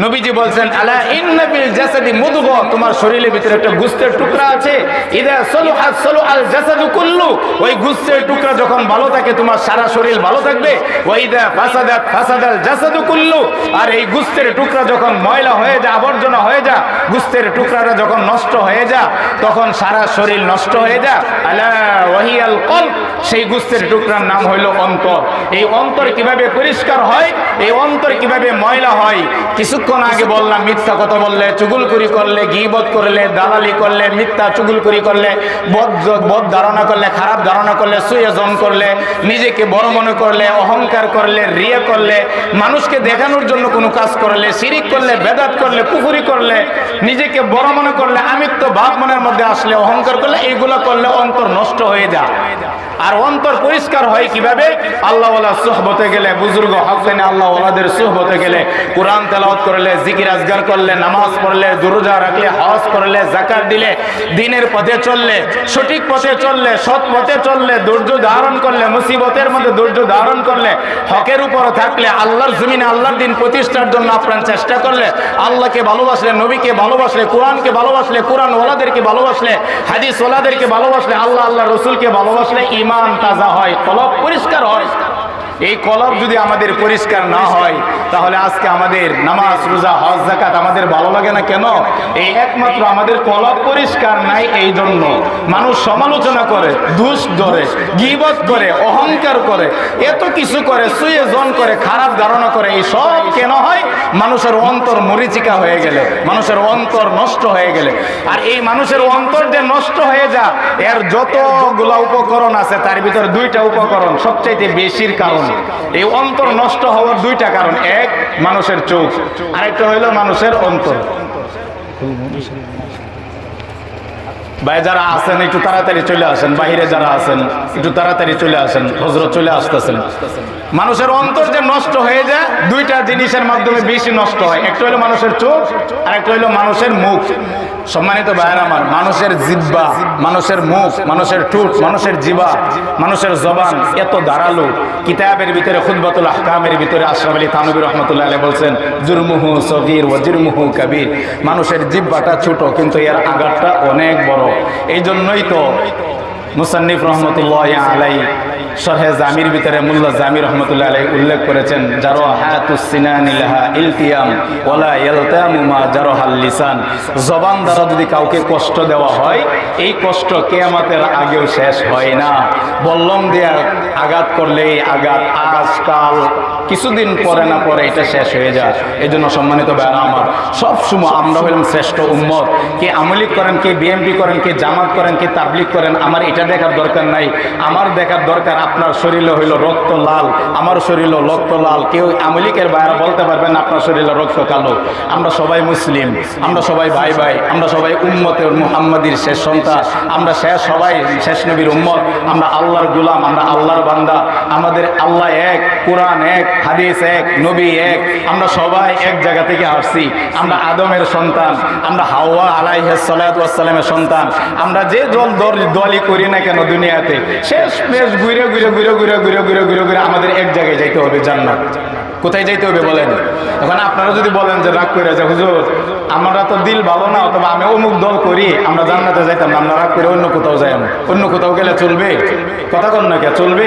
নবীজি বলছেন, আলা ইন্নাবিল জাসাদি মুদগ তোমার শরীরের ভিতরে একটা গুস্তের টুকরা আছে। ইদা জাসাদু কুল্লু ওই গুস্তের টুকরা যখন ভালো থাকে, তোমার সারা শরীর ভালো থাকবে। ফাসাদাল জাসাদু কুল্লু আর এই গুস্তের টুকরা যখন ময়লা হয়ে যায় আবর্জনা হয়ে যা, গুস্তের টুকরাটা যখন নষ্ট হয়ে যা, তখন সারা শরীর নষ্ট হয়ে যা। আলা ওয়াহিয়াল কলব সেই গুস্তের টুকরার নাম হইল অন্তর। এই অন্তর কীভাবে পরিষ্কার হয়? এই অন্তর কীভাবে ময়লা হয়? কিছুক্ষণ আগে বললাম, মিথ্যা কথা বললে, চুগুলকুরি করলে, গিবত করলে, দালালি করলে, মিথ্যা চুগুলকুরি করলে, বদ বদ ধারণা করলে, খারাপ ধারণা করলে সুয়োজন করলে, নিজেকে বড় মনে করলে, অহংকার করলে, রিয়ে করলে, মানুষকে দেখানোর জন্য কোনো কাজ করলে, শিরিক করলে, বেদাত করলে পুকুরি করলে, নিজেকে বড় মনে করলে, আমিত্ব ভাব মনের মধ্যে আসলে, অহংকার করলে এইগুলো করলে অন্তর নষ্ট হয়ে যায়। আর অন্তর পরিষ্কার হয় কীভাবে? আল্লাহ সুহবতে গেলে, বুজুর্গ হকেনে আল্লাহ সুহবতে গেলে। কোরআন তেলাওয়াত করলে, জিকির আজগার করলে, নামাজ পড়লে, দুরুজা রাখলে, হজ করলে জাকাত দিলে, দিনের পথে চললে, সঠিক পথে চললে, সৎ পথে চললে, ধৈর্য ধারণ করলে, মুসিবতের মধ্যে ধৈর্য ধারণ করলে, হকের উপর থাকলে, আল্লাহর জমিনে আল্লাহর দিন প্রতিষ্ঠার জন্য আপনার চেষ্টা করলে, আল্লাহকে ভালোবাসলে, নবীকে ভালোবাসলে, কোরআনকে ভালোবাসলে কোরআন ওলাদেরকে ভালোবাসলে হাদিস ওলাদেরকে ভালোবাসলে, আল্লাহ আল্লাহ রসুলকে ভালোবাসলে ইমান তাজা হয় কলব পরিষ্কার হয়। এই কলব যদি আমাদের পরিষ্কার না হয়, তাহলে আজকে আমাদের নামাজ, রোজা, হজ জাকাত আমাদের ভালো লাগে না কেন? এই একমাত্র আমাদের কলব পরিষ্কার নাই এই জন্য। মানুষ সমালোচনা করে, দুষ ধরে, গিবত করে, অহংকার করে, এত কিছু করে সুয়ে জন করে, খারাপ ধারণা করে, এই সব কেন হয়? মানুষের অন্তর মরিচিকা হয়ে গেলে, মানুষের অন্তর নষ্ট হয়ে গেলে। আর এই মানুষের অন্তর যে নষ্ট হয়ে যা এর যতগুলা উপকরণ আছে, তার ভিতরে দুইটা উপকরণ সবচাইতে বেশির কারণ। এই অন্তর নষ্ট হওয়ার দুইটা কারণ। এক মানুষের চোখ। আরেকটা হইল মানুষের অন্তর। ভাই, যারা আছেন, একটু তাড়াতাড়ি চলে আসেন। বাহিরে যারা আছেন, একটু তাড়াতাড়ি চলে আসেন। হজরত চলে আসতেছেন। মানুষের অন্তর যে নষ্ট হয়ে যায়, দুইটা জিনিসের মাধ্যমে বেশি নষ্ট হয়। একটা হলো মানুষের চোখ আর একটা হলো মানুষের মুখ। সম্মানিত ভাইয়ের আমার, মানুষের জিব্বা মানুষের মুখ, মানুষের ঠুট, মানুষের জিবা মানুষের জবান, এত দাঁড়াল কিতাবের ভিতরে খুদবাতুল আহকামের ভিতরে আশরাফ আলী থানবী রহমতুল্লাহ আলী বলছেন, জুরমুহু সগির ও জিরমুহু কবির। মানুষের জিব্বাটা ছোট, কিন্তু এর আঘাতটা অনেক বড়। এই জন্যই তো মুসান্নিফ রহমতুল্লাহ আলাই শরহে জামির ভিতরে মুল্লা জামির রহমতুল্লাহ আলাই উল্লেখ করেছেন জবান দ্বারা যদি কাউকে কষ্ট দেওয়া হয়, এই কষ্ট আগেও শেষ হয় না। বল্লম আঘাত করলে এই আঘাত কিছুদিন পরে না পরে এটা শেষ হয়ে যায়। এই জন্য সম্মানিত বেড়া আমার সব সময় আমরা হইলাম শ্রেষ্ঠ উম্মত। কে আমলিক করেন, কে বিএমপি করেন, কে জামাত করেন, কে তাবলিক করেন, আমার এটা দেখার দরকার নাই। আমার দেখার দরকার আপনার শরীরে হইল রক্ত লাল, আমার শরীরে রক্ত লাল। কেউ আমলিকের বাইরে বলতে পারবেন আপনার শরীরে রক্ত কালো। আমরা সবাই মুসলিম, আমরা সবাই ভাই ভাই, আমরা সবাই উম্মতের মুহাম্মাদির শেষ সন্তান। আমরা শেষ সবাই শেষ নবীর উম্মত। আমরা আল্লাহর গুলাম, আমরা আল্লাহর বান্দা। আমাদের আল্লাহ এক, কোরআন এক, হাদিস এক, নবী এক। আমরা সবাই এক জায়গা থেকে আসছি। আমরা আদমের সন্তান, আমরা হাওয়া আলাইহাসালামের সন্তান। আমরা যে দল দলই করি না কেন দুনিয়াতে? শেষ মেশ ঘুরে ঘুরে ঘুরে ঘুরে ঘুরে ঘুরে ঘুরে ঘুরে আমাদের এক জায়গায় যাইতে হবে, জান্নাত। কোথায় যাইতে হবে বলেন? এখন আপনারা যদি বলেন যে রাগ করে যে, হুজুর, আমরা তো দিল ভালো না, অথবা আমি অমুক দল করি, আমরা জান্নাতে যাইতাম না, আমরা রাগ করে অন্য কোথাও যাই অন্য কোথাও গেলে চলবে? কথা কন না কে চলবে?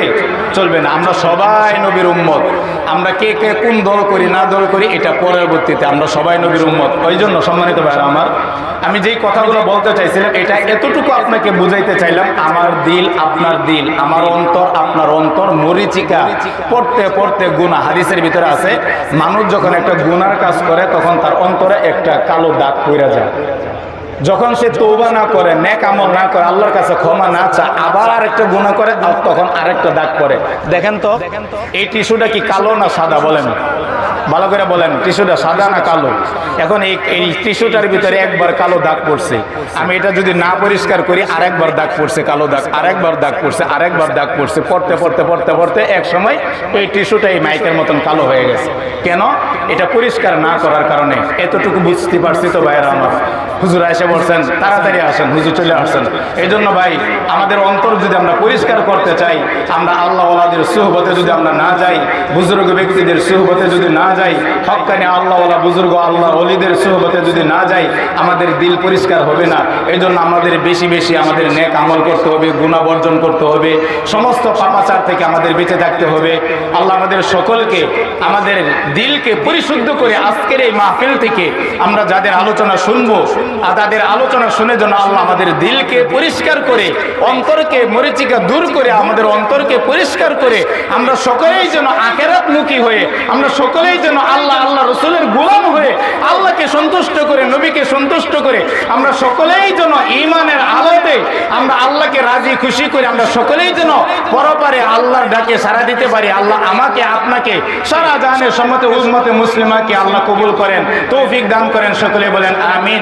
চলবে না। আমরা সবাই নবীর উম্মত। আমরা কে কে, কোন দল করি, না দল করি, এটা পরবর্তীতে আমরা সবাই নবীর উম্মত। ওই জন্য সম্মানিত ভাইরা আমার আমি যেই কথাগুলো বলতে চাইছিলাম, এটা এতটুকু আপনাকে বুঝাইতে চাইলাম, আমার দিল আপনার দিল, আমার অন্তর আপনার অন্তর, মরিচিকা, পড়তে পড়তে গুণা হাদিসের ভিতরে আছে, মানুষ যখন একটা গুনার কাজ করে, তখন তার অন্তরে একটা কালো দাগ পড়ে যায়। যখন সে তৌবা না করে, নেক আমল না করে, আল্লাহর কাছে ক্ষমা না চা আবার আরেকটা গুণা করে, তখন আরেকটা দাগ পড়ে। দেখেন তো, এই টিস্যুটা কি কালো না সাদা বলেন? ভালো করে বলেন, টিস্যুটা সাদা না কালো? এখন এই এই টিস্যুটার ভিতরে একবার কালো দাগ পড়ছে। আমি এটা যদি না পরিষ্কার করি, আরেকবার দাগ পড়ছে, কালো দাগ, আরেকবার দাগ পড়ছে, আরেকবার দাগ পড়ছে, পড়তে পড়তে পড়তে পড়তে এক সময় এই টিস্যুটা এই মাইকের মতন কালো হয়ে গেছে। কেন? এটা পরিষ্কার না করার কারণে। এতটুকু বুঝতে পারছি তো ভাইয়েরা আমার। হুজুর এসে বলছেন, তাড়াতাড়ি আসেন, হুজুর চলে আসছেন। এই জন্য ভাই, আমাদের অন্তর যদি আমরা পরিষ্কার করতে চাই, আমরা আল্লাহ ওলাদের সুহবতে যদি আমরা না যাই, বুজুর্গ ব্যক্তিদের সুহবতে যদি না যাই, হকানি আল্লাহওয়ালা বুজুর্গ, আল্লাহ অলিদের সোহবতে যদি না যাই, আমাদের দিল পরিষ্কার হবে না। এই জন্য আমাদের বেশি বেশি আমাদের নেক আমল করতে হবে গুণা বর্জন করতে হবে, সমস্ত পাপাচার থেকে আমাদের বেঁচে থাকতে হবে। আল্লাহ আমাদের সকলকে, আমাদের দিলকে পরিশুদ্ধ করে আজকের এই মাহফিল থেকে আমরা যাদের আলোচনা শুনব আর তাদের আলোচনা শুনে যেন আল্লাহ আমাদের দিলকে পরিষ্কার করে, অন্তরকে, মরিচিকা দূর করে, আমাদের অন্তরকে পরিষ্কার করে, আমরা সকলেই যেন আখেরাত মুখী হয়ে, আমরা সকলেই যেন আল্লাহ আল্লাহ রসুলের গোলাম হয়ে, আল্লাহকে সন্তুষ্ট করে, নবীকে সন্তুষ্ট করে, আমরা সকলেই যেন ইমানের আলোতে, আমরা আল্লাহকে রাজি, খুশি করে, আমরা সকলেই যেন পরপারে আল্লাহর ডাকে সারা দিতে পারি, আল্লাহ আমাকে, আপনাকে, সারা জাহানের সম্মতে উজমতে মুসলিমাকে আল্লাহ কবুল করেন, তৌফিক দান করেন, সকলে বলেন, আমিন।